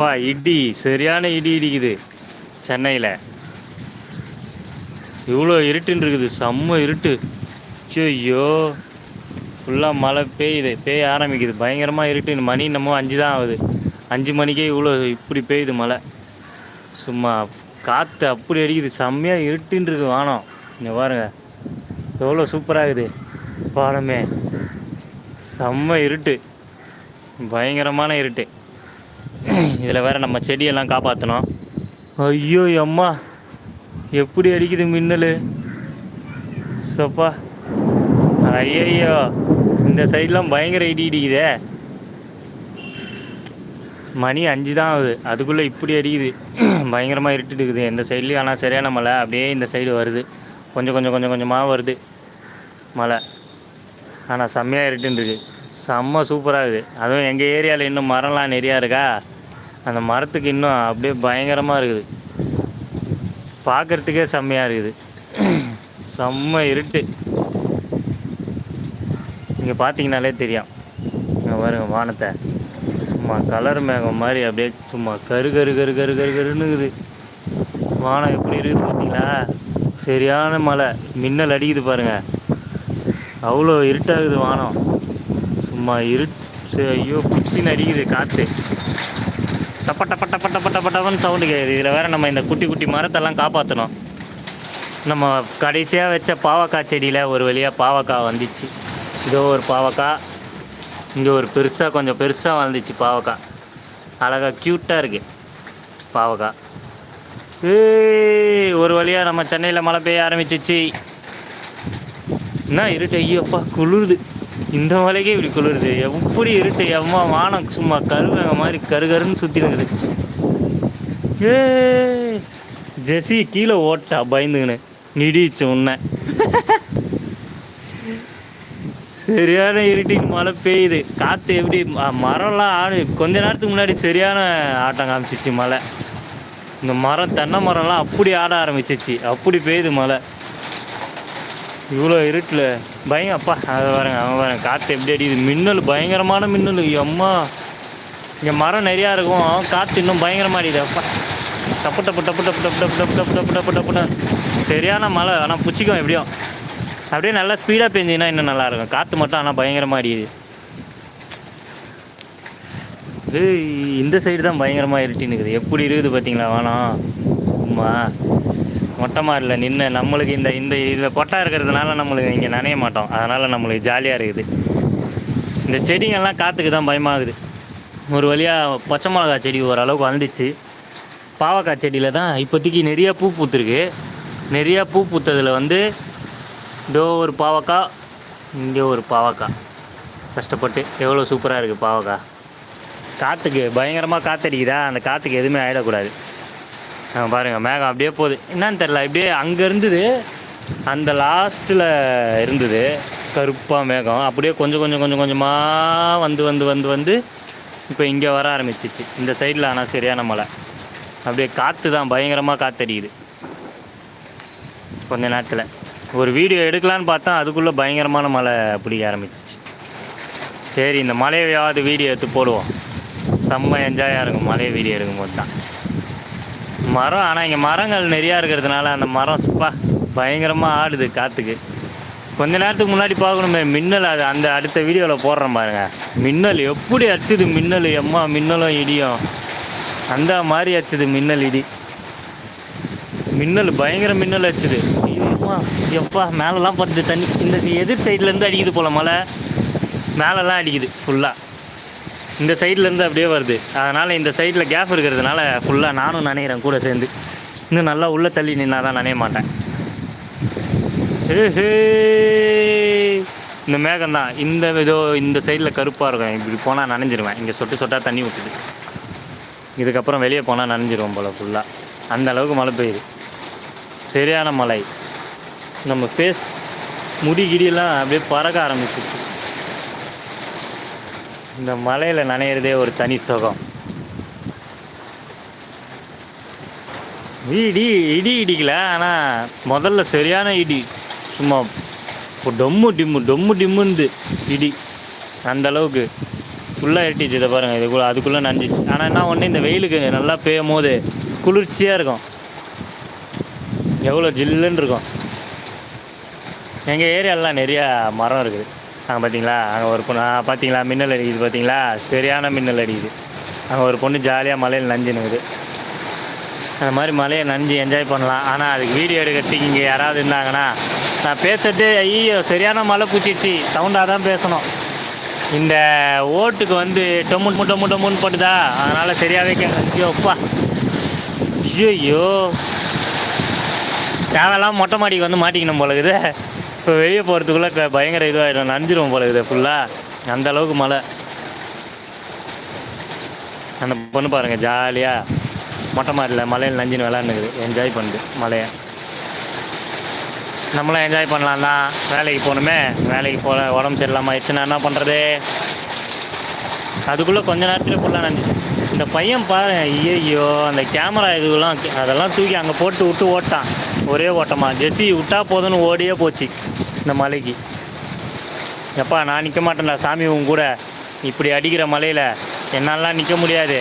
அப்பா இடி. சரியான இடி இடிக்குது. சென்னையில். இவ்வளோ இருட்டுன்னு இருக்குது செம்ம இருட்டு. ஐயோ ஃபுல்லாக மழை பெய்யுது. பெய்ய ஆரம்பிக்குது. பயங்கரமாக இருட்டுன்னு மணி நம்ம அஞ்சு தான் ஆகுது. அஞ்சு மணிக்கே இவ்வளோ இப்படி பெய்யுது மழை. சும்மா காற்று அப்படி அடிக்குது. செம்மையாக இருட்டுன்னு இருக்குது வானம். இங்கே பாருங்க. எவ்வளோ சூப்பராக இருக்குது. பாலமே செம்ம இருட்டு. பயங்கரமான இருட்டு. இதில் வேறு நம்ம செடியெல்லாம் காப்பாற்றணும் ஐயோ அம்மா. எப்படி அடிக்குது மின்னல்? சப்பா. ஐயோ இந்த சைட்லாம் பயங்கர இடி இடிக்குதே. மணி அஞ்சு தான் ஆகுது. அதுக்குள்ளே இப்படி அடிக்குது. பயங்கரமாக இருட்டுட்டு இருக்குது எந்த சைட்லேயும் ஆனால் சரியான மழை. அப்படியே இந்த சைடு வருது. கொஞ்சம் கொஞ்சம் கொஞ்சம் கொஞ்சமாக வருது மழை. ஆனால் செம்மையாக இருட்டுன்னு இருக்குது செம்ம சூப்பராக இருக்குது. அதுவும் எங்கள் ஏரியாவில் இன்னும் மரம்லாம் நிறையா இருக்கா? அந்த மரத்துக்கு இன்னும் அப்படியே பயங்கரமாக இருக்குது. பார்க்குறதுக்கே செம்மையாக இருக்குது. செம்ம இருட்டு. இங்கே பார்த்தீங்கனாலே தெரியும். இங்கே பாருங்க வானத்தை. சும்மா கலர் மேகம் மாதிரி அப்படியே சும்மா கரு கரு கரு கரு கரு கருன்னு இருக்குது. வானம் எப்படி இருக்குது பார்த்தீங்களா சரியான மழை. மின்னல் அடிக்குது பாருங்கள் அவ்வளோ இருட்டாகுது வானம். சும்மா இருட்டு ஐயோ பிச்சின்னு அடிக்குது காற்று டப்ப டப்ப டப்ப டப்ப டப்ப டப்பன்னு சவுண்டு கேட்குது இதில் வேறு நம்ம இந்த குட்டி குட்டி மரத்தெல்லாம் காப்பாற்றணும் நம்ம கடைசியாக வச்ச பாவக்காய் செடியில் ஒரு வழியாக பாவக்காய் வந்துச்சு. இதோ ஒரு பாவக்காய். இங்கே ஒரு பெருசாக கொஞ்சம் பெருசாக வந்துச்சு பாவக்காய். அழகாக க்யூட்டாக இருக்குது பாவக்காய். ஏய் ஒரு வழியாக நம்ம சென்னையில் மழை பெய்ய ஆரம்பிச்சிச்சு. என்ன இருட்டு? ஐயோப்பா குளிருது. இந்த மலைக்கே இப்படி குளிருது. எப்படி இருட்டு எம்மா வானம் சும்மா கருவேங்க மாதிரி கரு கருன்னு சுற்றினுக்குது ஏ ஜெசி கீழே ஓட்டா பயந்துக்கின்னு இடிச்சு உன்ன. சரியான இருட்டின்னு மழை பெய்யுது. காற்று எப்படி மரம்லாம் ஆடு கொஞ்ச நேரத்துக்கு முன்னாடி சரியான ஆட்டம் காமிச்சிச்சு மழை. இந்த மரம் தென்னை மரம்லாம் அப்படி ஆட ஆரம்பிச்சிச்சு. அப்படி பெய்யுது மழை. இவ்வளோ இருட்டில் பயம் அப்பா அதை பாருங்க அவன் பாருங்க காற்று எப்படி அடிக்குது மின்னல் பயங்கரமான மின்னல் அம்மா இங்கே மரம் நிறையா இருக்கும் காற்று இன்னும் பயங்கரமாக அடிக்குது அப்பா டப்பு டப்பு டப்பு டப்பு டப்பு டப்பு டப்பு டப்பு டப்பு டப்பு டப்பு சரியான மழை ஆனால் பிடிச்சிக்கும் எப்படியும் அப்படியே நல்லா ஸ்பீடாக பெஞ்சிங்கன்னா இன்னும் நல்லாயிருக்கும் காற்று மட்டும் ஆனால் பயங்கரமாக அடிக்குது இது இந்த சைடு தான் பயங்கரமாக இருட்டின்னு இருக்குது எப்படி இருக்குது பார்த்தீங்களா வானம் அம்மா மொட்டை மாடியில் நின்று நம்மளுக்கு இந்த இந்த இதில் கொட்டா இருக்கிறதுனால நம்மளுக்கு இங்கே நனைய மாட்டோம். அதனால் நம்மளுக்கு ஜாலியாக இருக்குது. இந்த செடிங்கள்லாம் காற்றுக்கு தான் பயமாகுது. ஒரு வழியாக பச்சை மிளகா செடி ஓரளவுக்கு வளர்ந்துச்சு. பாவக்காய் செடியில் தான் இப்போதைக்கு நிறையா பூ பூத்துருக்கு. நிறையா பூ பூத்ததில் வந்து இதோ ஒரு பாவக்காய் இங்கே ஒரு பாவக்காய். கஷ்டப்பட்டு எவ்வளோ சூப்பராக இருக்குது பாவக்காய். காற்றுக்கு பயங்கரமாக காற்றடிக்குதா அந்த காற்றுக்கு எதுவுமே ஆகிடக்கூடாது பாருங்கள் மேகம் அப்படியே போகுது. என்னன்னு தெரில அப்படியே அங்கே இருந்தது. அந்த லாஸ்ட்டில் இருந்தது. கருப்பாக மேகம். அப்படியே கொஞ்சம் கொஞ்சம் கொஞ்சம் கொஞ்சமாக வந்து வந்து வந்து வந்து இப்போ இங்கே வர ஆரம்பிச்சிச்சு. இந்த சைடில் ஆனால் சரியான மழை. அப்படியே காற்று தான் பயங்கரமாக காற்றடிக்குது கொஞ்ச நேரத்தில். ஒரு வீடியோ எடுக்கலான்னு பார்த்தா அதுக்குள்ளே பயங்கரமான மழை பிடிக்க ஆரம்பிச்சிச்சு. சரி இந்த மழையாவது வீடியோ எடுத்து போடுவோம். செம்ம என்ஜாயாக இருக்கும் மழையை வீடியோ எடுக்கும்போது தான். மரம் ஆனால் இங்கே மரங்கள் நிறையா இருக்கிறதுனால அந்த மரம் சுப்பா பயங்கரமாக ஆடுது காற்றுக்கு கொஞ்ச நேரத்துக்கு முன்னாடி பார்க்கணுமே மின்னல் அது அந்த அடுத்த வீடியோவில் போடுறேன் பாருங்கள் மின்னல் எப்படி அடிச்சுது மின்னல் எம்மா மின்னலும் இடியும். அந்த மாதிரி அடிச்சுது மின்னல் இடி. மின்னல் பயங்கர மின்னல் அடிச்சுது. எம்மா எப்பா மேலெலாம் படுது தண்ணி. இந்த எதிர் சைட்லேருந்து அடிக்குது போல் மழை. மேலெலாம் அடிக்குது ஃபுல்லாக இந்த சைட்லேருந்து அப்படியே வருது. அதனால் இந்த சைடில் கேப் இருக்கிறதுனால ஃபுல்லாக நானும் நனைகிறேன் கூட சேர்ந்து. இன்னும் நல்லா உள்ளே தள்ளி நின்னா தான் நனைய மாட்டேன். இந்த மேகம் தான். இந்த இதோ இந்த சைடில் கருப்பாக இருக்கும். இப்படி போனால் நனைஞ்சிருவேன். இங்கே சொட்டு சொட்டாக தண்ணி ஊற்றுது இதுக்கப்புறம் வெளியே போனால் நனைஞ்சிருவோம் போல் ஃபுல்லாக அந்த அளவுக்கு மழை பெய்யுது. சரியான மழை. நம்ம ஃபேஸ் முடி கிடியெல்லாம் அப்படியே பறக்க ஆரம்பிச்சிச்சு இந்த மலையில் நனையிறதே ஒரு தனி சுகம். இடி இடி இடிக்கல ஆனால் முதல்ல சரியான இடி. சும்மா இப்போ டொம்மு டிம்மு டொம்மு டிம்முந்து இடி. அந்த அளவுக்கு ஃபுல்லாக இருட்டிச்சு இதை பாருங்கள் இதுக்குள்ளே அதுக்குள்ளே நனைஞ்சிச்சு. ஆனால் என்ன ஒன்று இந்த வெயிலுக்கு நல்லா பெய்யும் போது குளிர்ச்சியாக இருக்கும். எவ்வளோ ஜில்லுன்னு இருக்கும். எங்கள் ஏரியாலாம் நிறையா மரம் இருக்குது. அங்கே பார்த்தீங்களா அங்கே ஒரு பொண்ணு பார்த்தீங்களா மின்னல் அடிக்குது பார்த்தீங்களா சரியான மின்னல் அடிக்குது. அங்கே ஒரு பொண்ணு ஜாலியாக மலையில் நஞ்சினுக்குது. அந்த மாதிரி மலையை நஞ்சு என்ஜாய் பண்ணலாம். ஆனால் அதுக்கு வீடியோ எடுக்கிறதுக்கு இங்கே யாராவது இருந்தாங்கன்னா நான் பேசுறது ஐயோ சரியான மழை பூச்சிச்சு சவுண்டாக தான் பேசணும். இந்த ஓட்டுக்கு வந்து டொம்மு முட்டை முட்டை முன்னு போட்டுதா? அதனால் சரியாகவே கேட்க ஐயோப்பா ஐயோ தேவையெல்லாம் மொட்டை மாடிக்கு வந்து மாட்டிக்கணும் போலக்குது இப்போ வெளியே போகிறதுக்குள்ளே பயங்கர இதுவாகிடும் நனைஞ்சிரும் போல இது ஃபுல்லாக அந்த அளவுக்கு மழை. அந்த பொண்ணு பாருங்கள் ஜாலியாக மொட்டை மாடியில் மலையில் நஞ்சின்னு விளாண்டுக்குது என்ஜாய் பண்ணுது மலையை நம்மளும் என்ஜாய் பண்ணலாம் தான். வேலைக்கு போகணுமே. வேலைக்கு போகல உடம்பு சரியில்லாமல் ஆயிடுச்சுன்னா என்ன பண்ணுறது அதுக்குள்ளே கொஞ்ச நேரத்தில் ஃபுல்லாக நஞ்சிச்சு இந்த பையன் பாரு ஐயோ அந்த கேமரா இதுவெல்லாம் அதெல்லாம் தூக்கி அங்கே போட்டு விட்டு ஓட்டான். ஒரே ஓட்டமாக ஜெஸ்ஸி விட்டா போதும்னு ஓடியே போச்சு இந்த மலைக்கு. எப்பா நான் நிற்க மாட்டேன்டா சாமி உன் கூட. இப்படி அடிக்கிற மலையில் என்னாலாம் நிற்க முடியாது.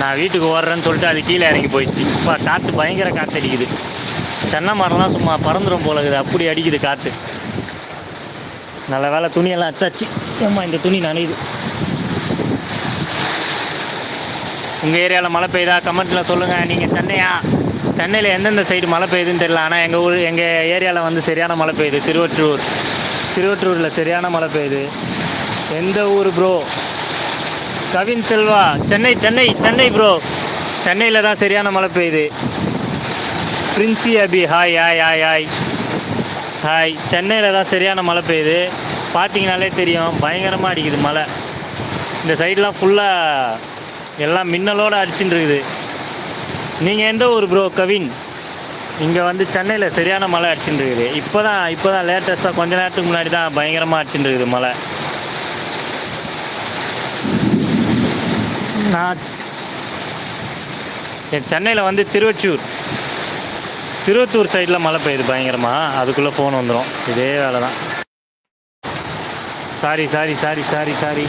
நான் வீட்டுக்கு ஓடுறேன்னு சொல்லிட்டு அது கீழே இறங்கி போயிடுச்சு. இப்போ காற்று பயங்கர காற்று அடிக்குது தென்னை மரம்லாம் சும்மா பறந்துடும் போல இருக்குது. அப்படி அடிக்குது காற்று நல்ல வேலை துணியெல்லாம் அத்தாச்சு. ஏம்மா இந்த துணி நனையுது. உங்கள் ஏரியாவில் மழை பெய்யுதா? கமெண்ட்டில் சொல்லுங்கள் நீங்கள் சென்னையா? சென்னையில் எந்தெந்த சைடு மழை பெய்யுதுன்னு தெரியல. ஆனால் எங்கள் ஊர் எங்கள் ஏரியாவில் வந்து சரியான மழை பெய்யுது. திருவொற்றூர். திருவொற்றூரில் சரியான மழை பெய்யுது. எந்த ஊர் ப்ரோ கவின் செல்வா. சென்னை சென்னை சென்னை ப்ரோ சென்னையில் தான் சரியான மழை பெய்யுது. Princy Abhi hi hi hi hi hi சென்னையில் தான் சரியான மழை பெய்யுது. பார்த்தீங்கனாலே தெரியும் பயங்கரமாக அடிக்குது மழை. இந்த சைடெலாம் ஃபுல்லாக எல்லாம் மின்னலோடு அடிச்சுட்டு இருக்குது நீங்கள் எந்த ஊர் ப்ரோ கவின். இங்கே வந்து சென்னையில் சரியான மழை அடிச்சுட்டு இருக்குது இப்போ தான் இப்போ தான் லேட்டஸ்ட்டாக கொஞ்ச நேரத்துக்கு முன்னாடி தான் பயங்கரமாக அடிச்சுட்டு இருக்குது மழை. நான் சென்னையில் வந்து திருவச்சூர். திருவத்தூர் சைடில் மழை பெய்யுது பயங்கரமாக அதுக்குள்ளே ஃபோன் வந்துடும் இதே வேலை தான் sorry sorry sorry sorry sorry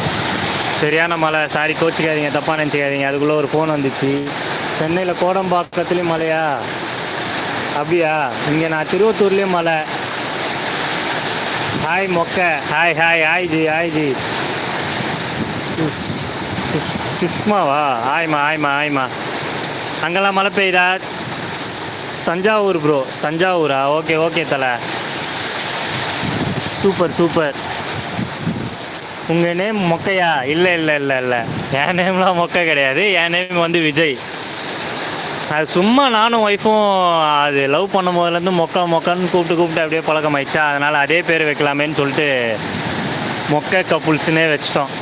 சரியான மழை. சாரி கோச்சிக்காதீங்க. தப்பாக நினச்சிக்காதீங்க. அதுக்குள்ளே ஒரு ஃபோன் வந்துச்சு. சென்னையில் கோடம்பாக்கத்துலேயும் மழையா? அப்படியா? இங்கே நான் திருவத்தூர்லேயும் மழை. ஹாய் மொக்க. Hi hi hi ji hi ji சுஷ்- சுஷ்மாவா? ஆய்மா ஆய்மா ஆய்மா அங்கெல்லாம் மழை பெய்யுதா? தஞ்சாவூர் ப்ரோ தஞ்சாவூரா? ஓகே ஓகே தலை. சூப்பர் சூப்பர் உங்கள் நேம் மொக்கையா? இல்லை இல்லை இல்லை இல்லை. என் நேம்லாம் மொக்கை கிடையாது. என் நேம் வந்து விஜய். அது சும்மா நானும் ஒய்ஃபும் அது லவ் பண்ணும் போதுலேருந்து மொக்கா மொக்கான்னு கூப்பிட்டு கூப்பிட்டு அப்படியே பழக்கமாயிடுச்சா? அதனால் அதே பேர் வைக்கலாமேன்னு சொல்லிட்டு மொக்கை கப்புள்ஸ்னே வச்சிட்டோம்.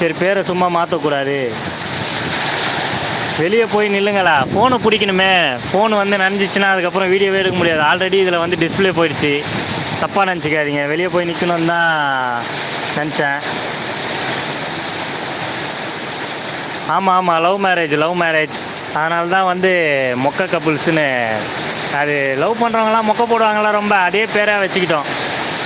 சரி பேரை சும்மா மாற்றக்கூடாது வெளியே போய் நில்லுங்களா ஃபோனை பிடிக்கணுமே. ஃபோன் வந்து நனைஞ்சிச்சுன்னா அதுக்கப்புறம் வீடியோவே எடுக்க முடியாது. ஆல்ரெடி இதில் வந்து டிஸ்ப்ளே போயிடுச்சு. தப்பாக நினச்சிக்காதீங்க. வெளியே போய் நிற்கணும்னு தான் நினச்சேன். ஆமாம் ஆமாம் லவ் மேரேஜ் லவ் மேரேஜ் அதனால தான் வந்து மொக்க கப்புள்ஸ்னு அது லவ் பண்ணுறவங்களாம் மொக்க போடுவாங்களா ரொம்ப. அதே பேராக வச்சுக்கிட்டோம்.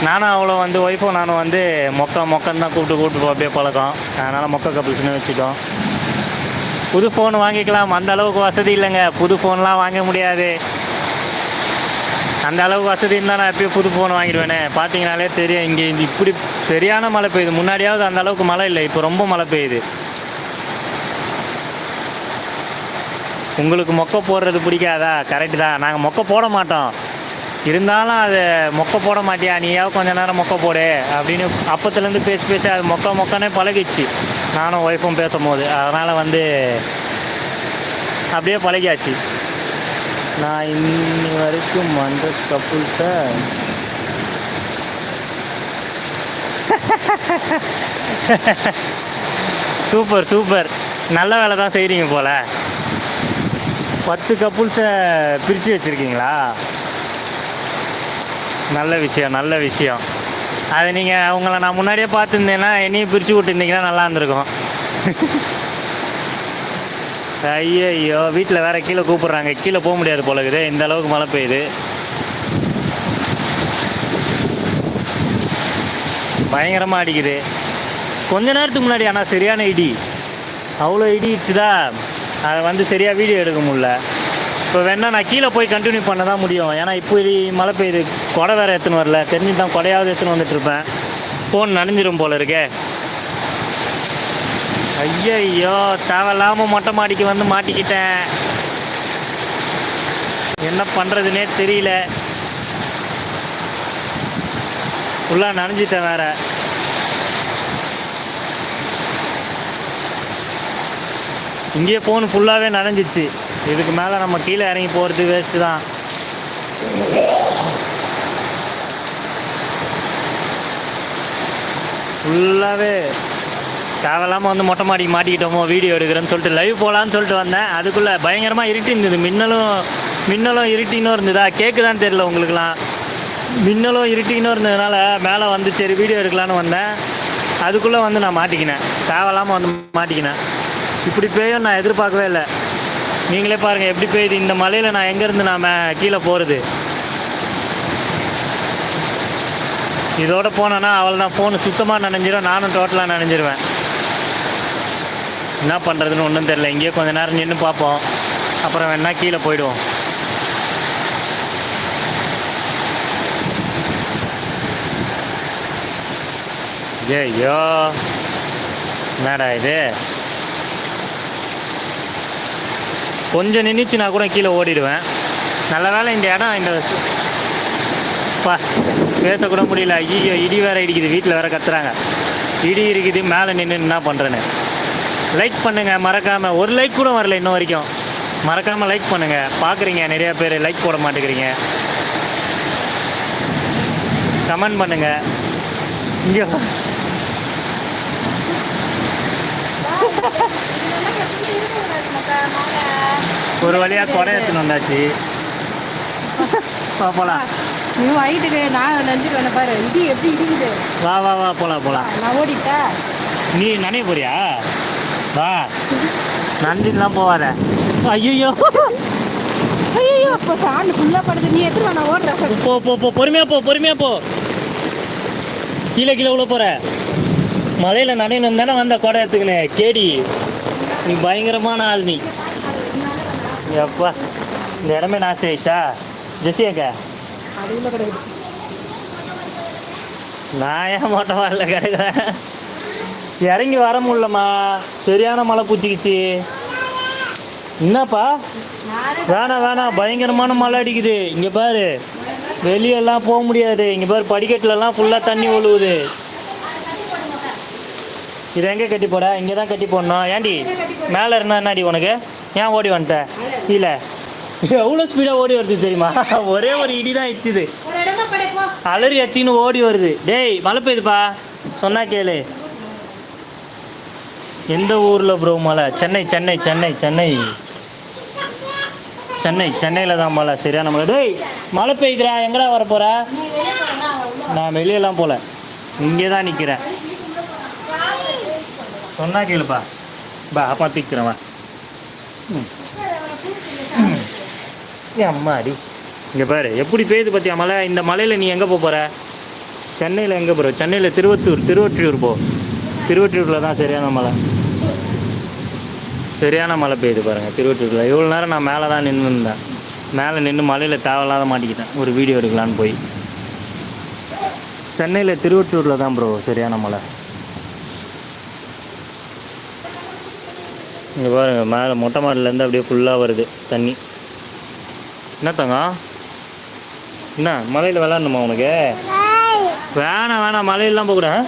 நானும் அவ்வளோ வந்து ஒய்ஃபும் நானும் வந்து மொக்க மொக்கன்னு தான் கூப்பிட்டு கூப்பிட்டு அப்படியே பழக்கம். அதனால் மொக்க கப்புள்ஸ்னு வச்சுட்டோம் புது ஃபோன் வாங்கிக்கலாம். அந்த அளவுக்கு வசதி இல்லைங்க. புது ஃபோன்லாம் வாங்க முடியாது. அந்த அளவுக்கு வசதி இருந்தால் நான் எப்பயும் புது ஃபோன் வாங்கிடுவேனே. பார்த்தீங்கனாலே தெரியும். இங்கே இப்படி சரியான மழை பெய்யுது. முன்னாடியாவது அந்த அளவுக்கு மழை இல்லை. இப்போ ரொம்ப மழை பெய்யுது. உங்களுக்கு மொக்கை போடுறது பிடிக்காதா? கரெக்டு தான். நாங்கள் மொக்கை போட மாட்டோம். இருந்தாலும் அது மொக்கை போட மாட்டியா? நீயாவது கொஞ்ச நேரம் மொக்கை போடு அப்படின்னு அப்பத்துலேருந்து பேசி பேசி அது மொக்க மொக்கனே பழகிடுச்சு. நானும் ஒய்ஃபும் பேசும்போது. அதனால் வந்து அப்படியே பழகியாச்சு. நான் இன்னி வரைக்கும் வந்த கப்புள்ஸை சூப்பர் சூப்பர் நல்ல வேலை தான் செய்கிறீங்க போல. பத்து கப்புள்ஸை பிரித்து வச்சுருக்கீங்களா? நல்ல விஷயம் நல்ல விஷயம். அது நீங்கள் அவங்கள நான் முன்னாடியே பார்த்துருந்தேன்னா என்னையும் பிரித்து விட்டுருந்தீங்கன்னா நல்லா இருந்திருக்கும். ஐயோ ஐயோ வீட்டில் வேறு கீழே கூப்பிட்றாங்க. கீழே போக முடியாது போல இருக்குது இந்த அளவுக்கு மழை பெய்யுது. பயங்கரமாக அடிக்குது. கொஞ்ச நேரத்துக்கு முன்னாடி ஆனால் சரியான இடி. அவ்வளோ இடி இடிச்சுதா? அதை வந்து சரியாக வீடியோ எடுக்க முடியல. இப்போ வேணா நான் கீழே போய் கண்டினியூ பண்ண தான் முடியும். ஏன்னா இப்போ இது மழை பெய்யுது. கொடை வேறு எடுத்துன்னு வரல. தெரிஞ்சு தான் கொடையாவது எடுத்துன்னு வந்துட்டு இருப்பேன். ஃபோன் நனைஞ்சிரும் போல இருக்கே. ஐயையோ தேவையில்லாமல் மொட்டை மாடிக்கு வந்து மாட்டிக்கிட்டேன். என்ன பண்ணுறதுனே தெரியல. ஃபுல்லாக நனைஞ்சிட்டேன் வேற. இங்கேயே ஃபோன் ஃபுல்லாகவே நனைஞ்சிச்சு. இதுக்கு மேலே நம்ம கீழே இறங்கி போகிறது வேஸ்ட்டு தான். ஃபுல்லாகவே தேவையில்லாமல் வந்து மொட்டை மாடிக்கு மாட்டிக்கிட்டோமோ வீடியோ எடுக்கிறேன்னு சொல்லிட்டு லைவ் போகலான்னு சொல்லிட்டு வந்தேன். அதுக்குள்ளே பயங்கரமாக இருட்டி இருந்தது. மின்னலும் மின்னலும் இருட்டினும் இருந்ததா? கேட்குதான்னு தெரியல உங்களுக்குலாம் மின்னலும் இருட்டினும் இருந்ததுனால மேலே வந்து சரி வீடியோ எடுக்கலான்னு வந்தேன். அதுக்குள்ளே வந்து நான் மாட்டிக்கினேன். தேவையில்லாமல் வந்து மாட்டிக்கினேன். இப்படி பேயும் நான் எதிர்பார்க்கவே இல்லை. நீங்களே பாருங்கள் எப்படி பெய்யுது? இந்த மலையில் நான் எங்கேருந்து நாம் கீழே போகிறது இதோட போனேன்னா அவள் தான் ஃபோனு சுத்தமாக நனைஞ்சிரும் நானும் டோட்டலாக நினைஞ்சிருவேன். என்ன பண்ணுறதுன்னு ஒன்றும் தெரில இங்கேயே கொஞ்சம் நேரம் நின்று பார்ப்போம். அப்புறம் வேணா கீழே போயிடுவோம். ஐயோ. என்னடா இது? கொஞ்சம் நின்றுச்சுன்னா கூட கீழே ஓடிடுவேன். நல்ல வேளை இந்த இடம் இந்த பா பேசக்கூட முடியல. ஐயோ இடி வேற இடிக்குது. வீட்டில் வேற கத்துறாங்க. இடி இருக்குது மேலே நின்று என்ன பண்ணுறேன்னு லைக் பண்ணுங்கள் மறக்காமல் ஒரு லைக் கூட வரல இன்ன வரைக்கும். மறக்காமல் லைக் பண்ணுங்கள் பார்க்குறீங்க நிறையா பேர் லைக் போட மாட்டேங்கிறீங்க. கமெண்ட் பண்ணுங்கள் இங்கே ஒரு வழியாக கொடை எடுத்துன்னு வந்தாச்சு. வா போலாம். நீ ஹைட்டுக்கு நான் நெஞ்சிட்டு வேணா பாரு. இடி எப்படி இடிக்குது? வா வா வா போலாம் போலாம். நான் ஓடிட்டேன் நீ நனைய போறியா? வா. நந்தின்லாம் போவாத. ஐயோ ஐயோ இப்போ சாண்டு ஃபுல்லாக படுது நீ எடுத்துட்டு நான் ஓடுறேன் போ போ போ பொறுமையா போ பொறுமையா போ. கீழே கீழே உள்ள போற. மலையில நனையணும் தானே வந்த கொடை எடுத்துக்கினே. கேடி நீ பயங்கரமான ஆள் நீ. எப்பா இந்த இடமே நாசம் ஆயிடுச்சா ஜெசி எங்க நான் ஏன் மொட்டை வாரில் கிடக்குறேன்? இறங்கி வர முடியலம்மா. சரியான மழை பூச்சிக்கிச்சு. என்னப்பா? வேணாம் வேணாம். பயங்கரமான மழை அடிக்குது. இங்கே பாரு. வெளியெல்லாம் போக முடியாது. இங்கே பாரு படிக்கட்டுலலாம் ஃபுல்லாக தண்ணி ஒழுகுது இதை எங்கே கட்டி போட? இங்கே தான் கட்டி போடணும். ஏண்டி மேலே இருந்தா என்னடி உனக்கு? ஏன் ஓடி வந்துட்ட? கீழே. எவ்வளோ ஸ்பீடாக ஓடி வருது தெரியுமா? ஒரே ஒரு இடி தான் இச்சுது அலறி அச்சின்னு ஓடி வருது. டேய் மழை பெய்யுதுப்பா. சொன்னா கேளு. எந்த ஊரில் ப்ரோ மழை? சென்னை சென்னை சென்னை சென்னை. சென்னை சென்னையில் தான் மழை. சரியான மழை. டேய் மழை பெய்யுதுடா. எங்கடா வர உள்ள நான் வெளியெல்லாம் போகல இங்கே தான் நிற்கிறேன் சொன்னா கேளுப்பா. பா அப்பா. ஏன் அம்மாடி இங்கே பாரு எப்படி பெய்யுது பார்த்தியா மழை? இந்த மலையில் நீ எங்கே போக போகிற சென்னையில் எங்கே போகிற சென்னையில் திருவத்தூர் திருவொற்றியூர் போ. திருவொற்றியூரில் தான் சரியான மழை. சரியான மழை பெய்யுது பாருங்கள் திருவொற்றியூரில். இவ்வளோ நேரம் நான் மேலே தான் நின்று இருந்தேன். மேலே நின்று மலையில் தேவையில்லாத மாட்டிக்கிட்டேன். ஒரு வீடியோ எடுக்கலான்னு போய். சென்னையில் திருவொற்றியூரில் தான் ப்ரோ சரியான மழை. இங்கே பாருங்க மேலே மொட்டை மாடிலேருந்து அப்படியே ஃபுல்லாக வருது தண்ணி. என்ன தங்கம் என்ன மலையில் விளாட்ணுமா உனக்கு? வேணாம் வேணாம் மலையிலலாம் போகக்கூடாது.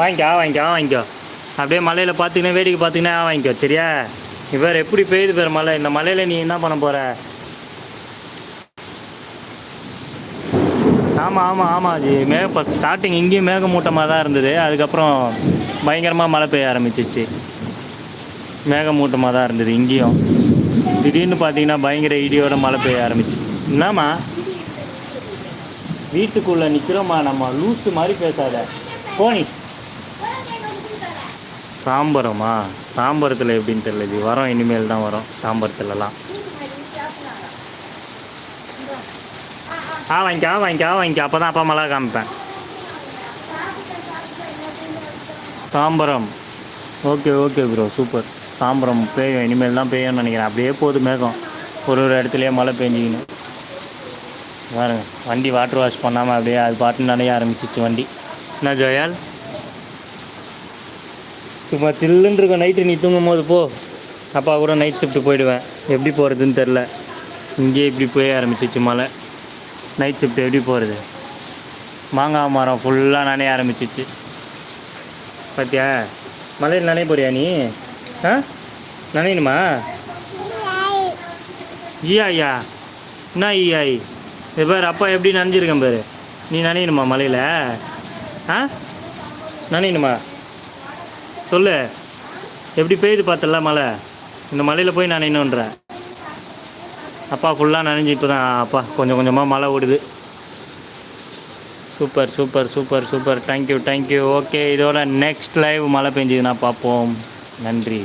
வாங்கிக்கோ வாங்கிக்கோ வாங்கிக்கோ. அப்படியே மலையில் பார்த்தீங்கன்னா வேடிக்கை பார்த்தீங்கன்னா வாங்கிக்கோ சரியா? இவர் எப்படி பெய்யுது பேர் மழை இந்த மலையில் நீ என்ன பண்ண போகிற ஆமாம் ஆமாம் ஆமாம் அது மே இப்போ ஸ்டார்டிங் இங்கேயும் மேகமூட்டமாக தான் இருந்தது. அதுக்கப்புறம் பயங்கரமாக மழை பெய்ய ஆரம்பிச்சிச்சு. மேகமூட்டமாக தான் இருந்தது இங்கேயும். திடீர்னு பார்த்தீங்கன்னா பயங்கர இடியோட மழை பெய்ய ஆரம்பிச்சிச்சு. என்னம்மா? வீட்டுக்குள்ளே நிற்கிறோம்மா நம்ம லூஸு மாதிரி பேசாத. போனி. சாம்பரமா சாம்பரத்தில் எப்படின்னு தெரியல இது வரோம் இனிமேல் தான் வரும் சாம்பரத்துலலாம் ஆ வாங்கிக்கோ ஆ வாங்கிக்கோ வாங்கிக்கோ. அப்போ தான் அப்பா மழை காமிப்பேன். Tambaram. Okay okay bro super Tambaram பெய்யும் இனிமேல் தான் பெய்யும்னு நினைக்கிறேன். அப்படியே போகுது மேகம். ஒரு ஒரு இடத்துலையே மழை பெஞ்சிக்கணும் பாருங்க வண்டி வாட்டர் வாஷ் பண்ணாமல் அப்படியே அது பாட்டு நனைய ஆரம்பிச்சிச்சு வண்டி. என்ன ஜோயால்? சும்மா சில்லுன்னு இருக்கும். நைட்டு நீ தூங்கும் போது போ. அப்பா கூட நைட் ஷிஃப்ட் போயிடுவேன். எப்படி போகிறதுன்னு தெரில இங்கேயே இப்படி போய் ஆரம்பிச்சிச்சு மழை. நைட் ஷிஃப்ட் எப்படி போகிறது மாங்காய் மரம் ஃபுல்லாக நனைய ஆரம்பிச்சிச்சு. பார்த்தியா மலையில் நனைய போறியா நீ? ஆ? நனையணுமா? ஈயா ஐயா என்ன ஈயாய் இது பாரு அப்பா எப்படி நனைஞ்சிருக்கேன் பாரு. நீ நனையணுமா மலையில் ஆ? நனையணுமா? சொல்லு. எப்படி பெய்யுது பார்த்தல மழை? இந்த மலையில் போய் நனையணுன்ற. அப்பா ஃபுல்லாக நனைஞ்சு இப்போ தான் அப்பா கொஞ்சம் கொஞ்சமாக மழை ஓடுது. Super super super super thank you thank you okay இதோட நெக்ஸ்ட் லைவ் மழை பெஞ்சதுன்னா பார்ப்போம். நன்றி.